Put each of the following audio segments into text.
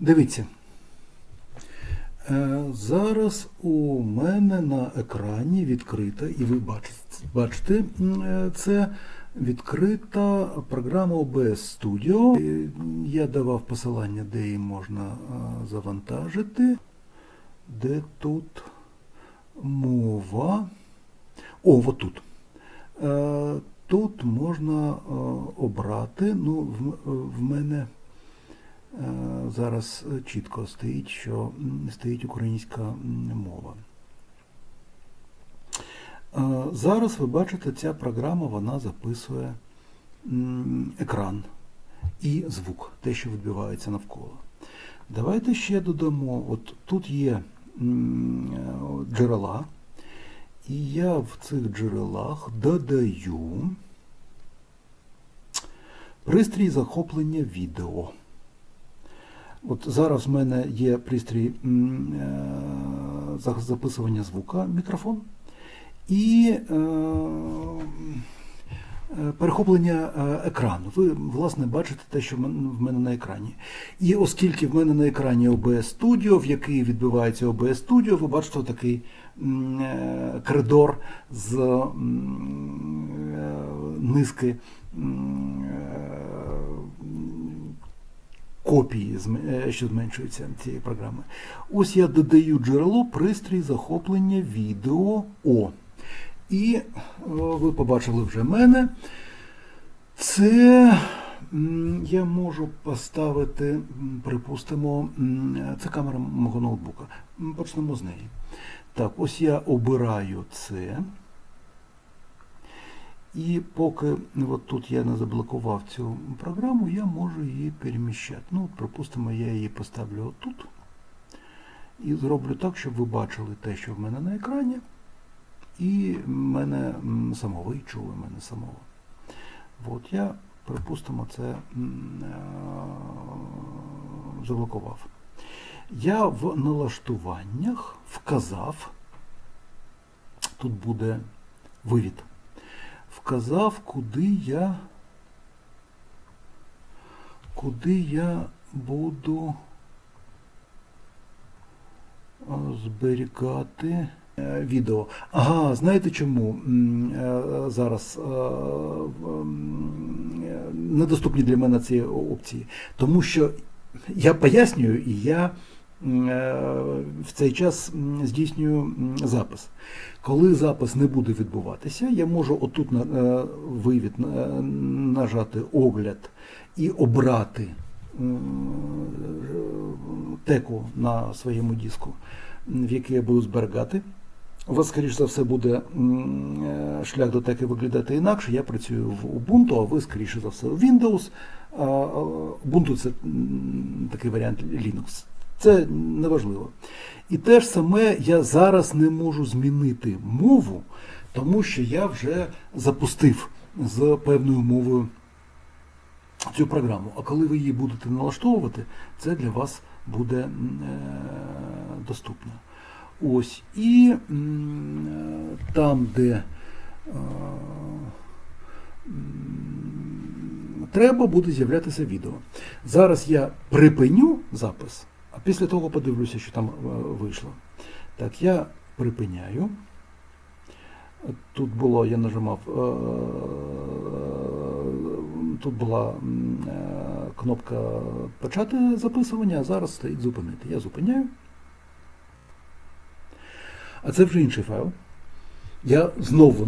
Дивіться. Е, Зараз у мене на екрані відкрита, і ви бачите, е, це відкрита програма OBS Studio. Е, Я давав посилання, де її можна завантажити. Де тут мова? О, от тут. Тут можна обрати. Ну, в, мене зараз чітко стоїть, що стоїть українська мова. Е, Зараз ви бачите, ця програма вона записує екран і звук, те, що відбувається навколо. Давайте ще додамо, от тут є е, джерела, і я в цих джерелах додаю пристрій захоплення відео. От зараз в мене є пристрій е, за- записування звука, мікрофон, і е, е, перехоплення екрану. Ви, власне, бачите те, що в мене на екрані. І оскільки в мене на екрані OBS Studio, в який відбувається OBS Studio, ви бачите такий коридор з низки копії, е, що зменшуються цієї програми. Ось я додаю джерело пристрій захоплення відео О. І е, ви побачили вже мене. Це я можу поставити, припустимо, це камера мого ноутбука. Почнемо з неї. Так, ось я обираю це. І поки от тут я не заблокував цю програму, я можу її переміщати. Ну, припустимо, я її поставлю отут. І зроблю так, щоб ви бачили те, що в мене на екрані, і мене самого, і чули мене самого. От я, припустимо, це е, заблокував. Я в налаштуваннях вказав, тут буде вивід, вказав, куди я, куди я буду зберігати е, відео. Ага, знаєте чому е, зараз е, недоступні для мене ці опції? Тому що я пояснюю, і я в цей час здійснюю запис. Коли запис не буде відбуватися, я можу отут на е, вивід е, нажати огляд і обрати теку на своєму диску, в який я буду зберігати. У вас, скоріш за все, буде е, шлях до теки виглядати інакше. Я працюю в Ubuntu, а ви, скоріше за все, в Windows. Ubuntu це такий варіант Linux. Це неважливо. І те ж саме я зараз не можу змінити мову, тому що я вже запустив з певною мовою цю програму. А коли ви її будете налаштовувати, це для вас буде е, доступно. Ось. І е, там, де е, треба, буде з'являтися відео. Зараз я припиню запис, а після того подивлюся, що там е, вийшло. Так, я припиняю. Тут було, я нажимав, е, тут була е, кнопка почати записування, а зараз стоїть зупинити. Я зупиняю. А це вже інший файл. Я знову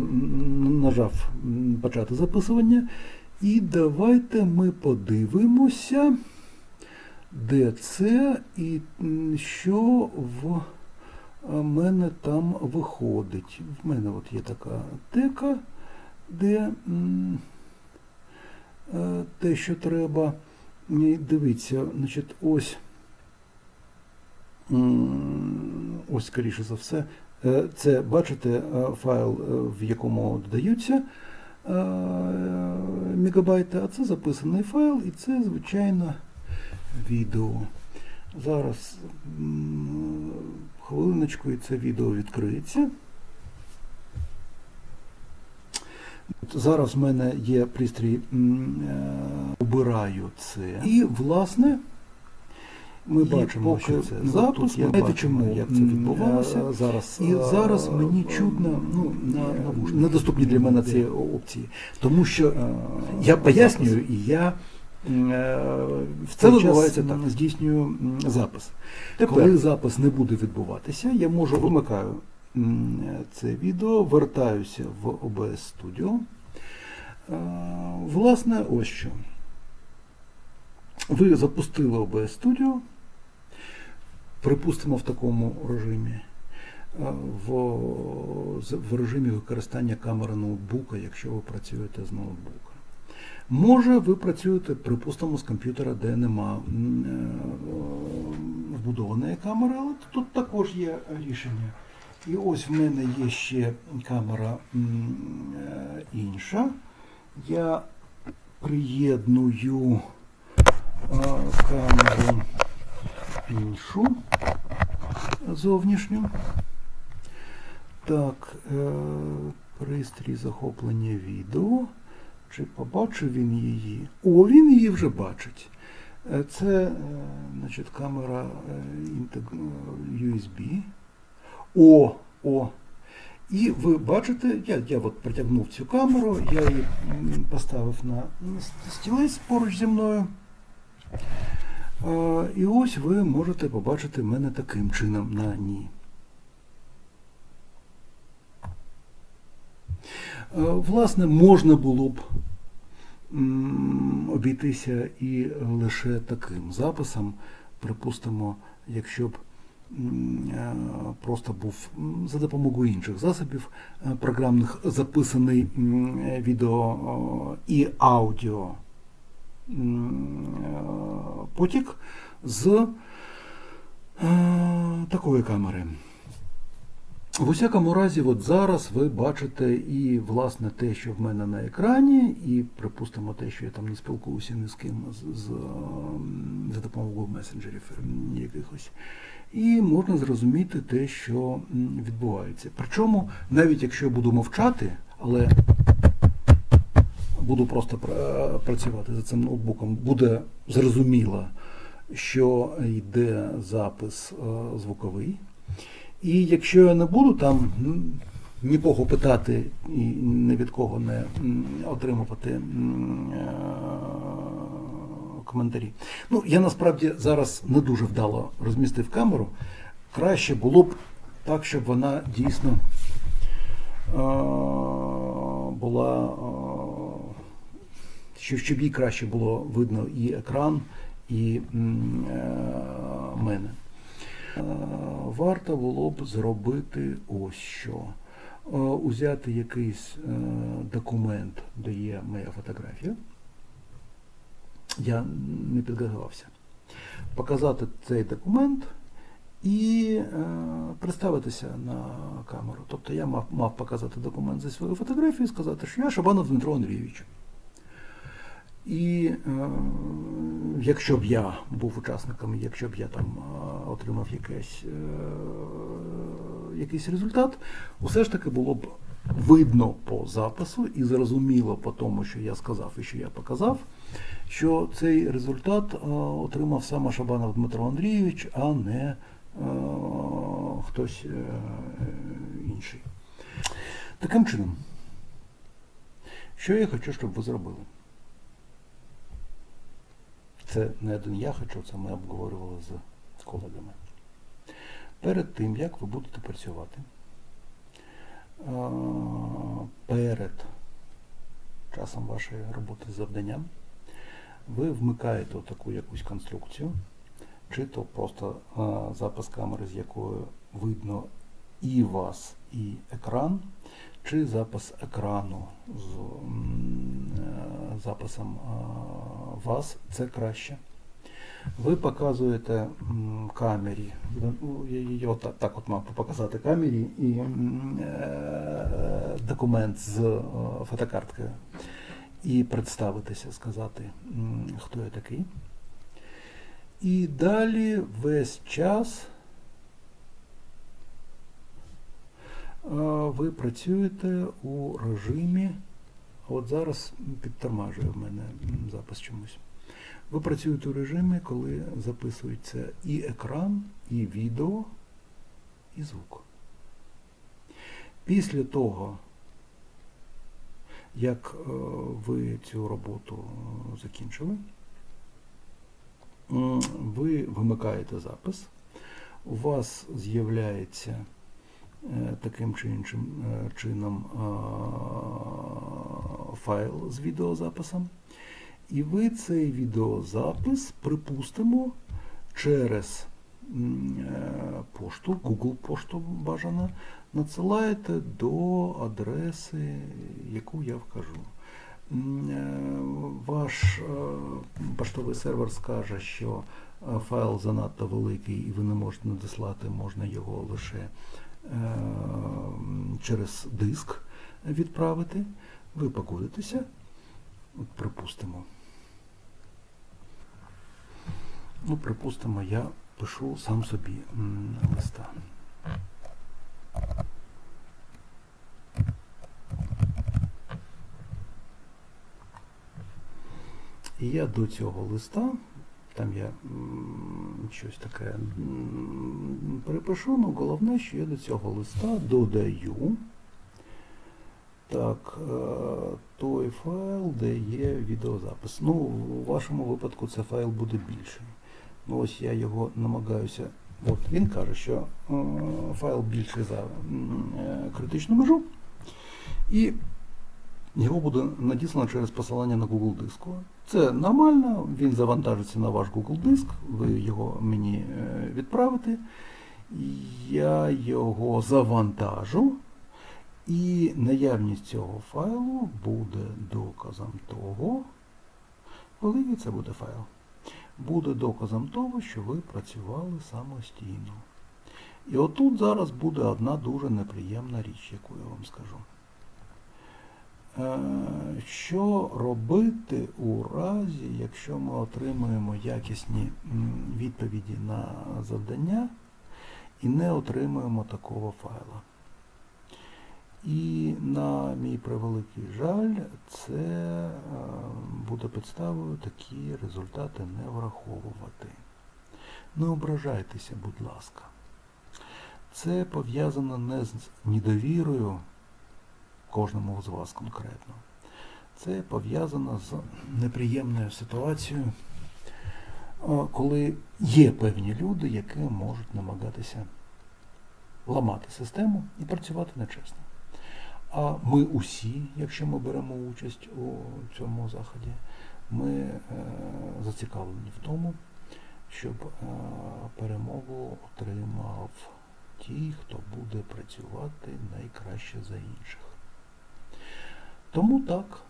нажав почати записування. І давайте ми подивимося, де це і що в мене там виходить. В мене от є така тека, де е, те, що треба. Дивіться, значить, ось. Ось, скоріше за все. Е, Це, бачите, е, файл, е, в якому додаються е, мегабайти, а це записаний файл, і це, звичайно, відео. Зараз хвилиночку і це відео відкриється. Зараз в мене є пристрій, е, обираю це. І, власне, Ми І бачимо, поки що це ну, запис. Знаєте чому? як це відбувалося. е, Зараз. І е, зараз мені чутно, ну, на недоступні для мене ці опції. Тому що я пояснюю, і я в цей час відбувається так. здійснюю запис. Тепер. Коли запис не буде відбуватися, я можу вимикаю це відео, вертаюся в OBS Studio. Е, Власне, ось що. Ви запустили OBS Studio, припустимо в такому режимі, е, в, в режимі використання камери ноутбука, якщо ви працюєте з ноутбука. Може, ви працюєте, припустимо, з комп'ютера, де нема м, е, вбудованої камери, але тут також є рішення. І ось в мене є ще камера е, інша. Я приєдную е, камеру іншу зовнішню. Так, е, пристрій захоплення відео. Чи побачив він її? О, він її вже бачить. Е, Це е, значить, камера інтег- е, USB. О, о. І ви бачите, я, я от притягнув цю камеру, я її поставив на стілець поруч зі мною. І ось ви можете побачити мене таким чином на ній. Власне, можна було б обійтися і лише таким записом, припустимо, якщо б е, просто був за допомогою інших засобів е, програмних записаний е, відео і аудіо е, потік з е, такої камери. В усякому разі, от зараз ви бачите і власне те, що в мене на екрані, і припустимо те, що я там не спілкуюся ні з ким з, з, ем, за допомогою месенджерів ем, якихось. І можна зрозуміти те, що відбувається. Причому, навіть якщо я буду мовчати, але буду просто працювати за цим ноутбуком, буде зрозуміло, що йде запис е, звуковий. І якщо я не буду там м, нікого питати і ні від кого не отримувати е, коментарі. Ну, я насправді зараз не дуже вдало розмістив камеру. Краще було б так, щоб вона дійсно е, була, е, щоб, їй краще було видно і екран, і мене. Е, Варто було б зробити ось що. Е, Узяти якийсь е, документ, де є моя фотографія. Я не підготувався. Показати цей документ і представитися на камеру. Тобто я мав, мав показати документ зі своєю фотографією і сказати, що я Шабанов Дмитро Андрійович. І е, якщо б я був учасником, якщо б я там отримав якийсь, е, якийсь результат, усе ж таки було б видно по запису і зрозуміло по тому, що я сказав і що я показав, що цей результат е, отримав саме Шабанов Дмитро Андрійович, а не е, хтось інший. Таким чином, що я хочу, щоб ви зробили? Це не один я хочу, це ми обговорювали з колегами. Перед тим, як ви будете працювати, перед часом вашої роботи з завданням, ви вмикаєте таку якусь конструкцію, чи то просто запис камери, з якою видно і вас, і екран, чи запис екрану з е, записом вас, це краще. Ви показуєте камері, ну, я- так от мав показати камері і е, документ з е, фотокарткою і представитися, сказати, хто я такий. І далі весь час ви працюєте у режимі. От зараз підтормажує в мене запис чомусь. Ви працюєте у режимі, коли записується і екран, і відео, і звук. Після того, як е, ви цю роботу е, закінчили, ви вимикаєте запис, у вас з'являється е, таким чи іншим чином файл з відеозаписом. І ви цей відеозапис, припустимо, через е, пошту, Google пошту бажано, надсилаєте до адреси, яку я вкажу. Е, Ваш е, поштовий сервер скаже, що файл занадто великий і ви не можете надіслати, можна його лише через диск відправити. Ви погодитеся, припустимо. Ну, припустимо, я пишу сам собі листа. І я до цього листа, там я щось таке м, перепишу, ну головне, що я до цього листа додаю так, е, той файл, де є відеозапис. Ну, у вашому випадку це файл буде більший. Ну, ось я його намагаюся. От він каже, що е, файл більший за е, критичну межу. І його буде надіслано через посилання на Google диску. Це нормально, він завантажиться на ваш Google диск, ви його мені е, відправите. Я його завантажу. І наявність цього файлу буде доказом того, великий це буде файл, буде доказом того, що ви працювали самостійно. І отут зараз буде одна дуже неприємна річ, яку я вам скажу. Е, Що робити у разі, якщо ми отримуємо якісні відповіді на завдання і не отримуємо такого файла? І на мій превеликий жаль, це е, буде підставою такі результати не враховувати. Не ображайтеся, будь ласка. Це пов'язано не з недовірою кожному з вас конкретно. Це пов'язано з неприємною ситуацією, е, коли є певні люди, які можуть намагатися ламати систему і працювати нечесно. А ми усі, якщо ми беремо участь у цьому заході, ми е, зацікавлені в тому, щоб е, перемогу отримав ті, хто буде працювати найкраще за інших. Тому так,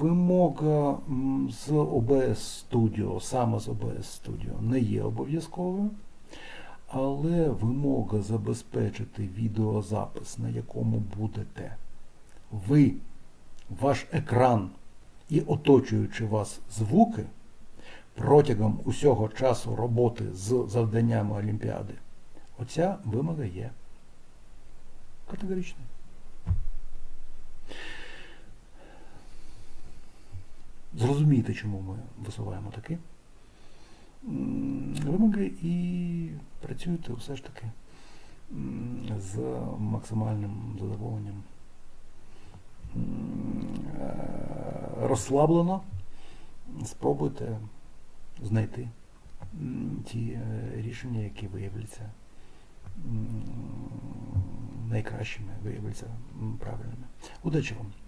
вимога з OBS Studio, саме з OBS Studio, не є обов'язковою. Але вимога забезпечити відеозапис, на якому будете ви, ваш екран і оточуючи вас звуки протягом усього часу роботи з завданнями Олімпіади, оця вимога є категоричною. Зрозумійте, чому ми висуваємо такі вимоги і працюєте все ж таки з максимальним задоволенням. Е, Розслаблено спробуйте знайти ті е, рішення, які виявляться найкращими, виявляться правильними. Удачі вам!